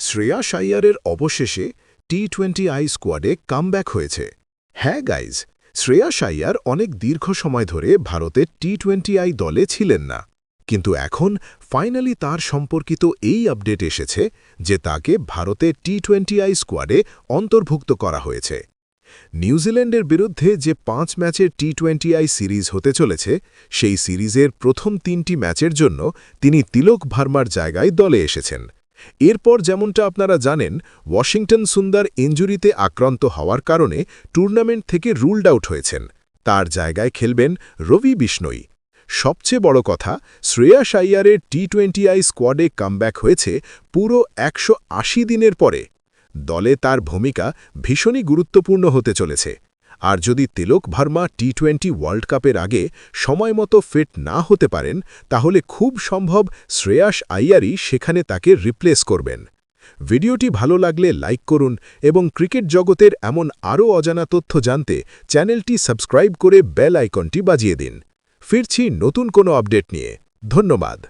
শ্রেয়া শাইয়ারের অবশেষে T twenty I স্কোয়াডে কামব্যাক হয়েছে। হ্যাঁ গাইজ শ্রেয়া শাইয়ার অনেক দীর্ঘ সময় ধরে ভারতের টি টোয়েন্টি আই দলে ছিলেন না। কিন্তু এখন ফাইনালি তার সম্পর্কিত এই আপডেট এসেছে যে তাকে ভারতের টি টোয়েন্টি আই স্কোয়াডে অন্তর্ভুক্ত করা হয়েছে। নিউজিল্যান্ডের বিরুদ্ধে যে পাঁচ ম্যাচের টি টোয়েন্টি আই সিরিজ হতে চলেছে, সেই সিরিজের প্রথম তিনটি ম্যাচের জন্য তিনি তিলক ভার্মার জায়গায় দলে এসেছেন। এরপর যেমনটা আপনারা জানেন, ওয়াশিংটন সুন্দর ইঞ্জুরিতে আক্রান্ত হওয়ার কারণে টুর্নামেন্ট থেকে রুলড আউট হয়েছেন। তার জায়গায় খেলবেন রবি বিষ্ণই। সবচেয়ে বড় কথা, শ্রেয়া শাইয়ারের টি টোয়েন্টি আই স্কোয়াডে কামব্যাক হয়েছে পুরো একশো আশি দিনের পরে। দলে তার ভূমিকা ভীষণই গুরুত্বপূর্ণ হতে চলেছে। আর যদি Tilak Varma T twenty world কাপের আগে সময়মতো ফিট না হতে পারেন, তাহলে খুব সম্ভব শ্রেয়াস আইয়ারই সেখানে তাকে রিপ্লেস করবেন। ভিডিওটি ভালো লাগলে লাইক করুন এবং ক্রিকেট জগতের এমন আরও অজানা তথ্য জানতে চ্যানেলটি সাবস্ক্রাইব করে বেল আইকনটি বাজিয়ে দিন। ফিরছি নতুন কোনো আপডেট নিয়ে। ধন্যবাদ।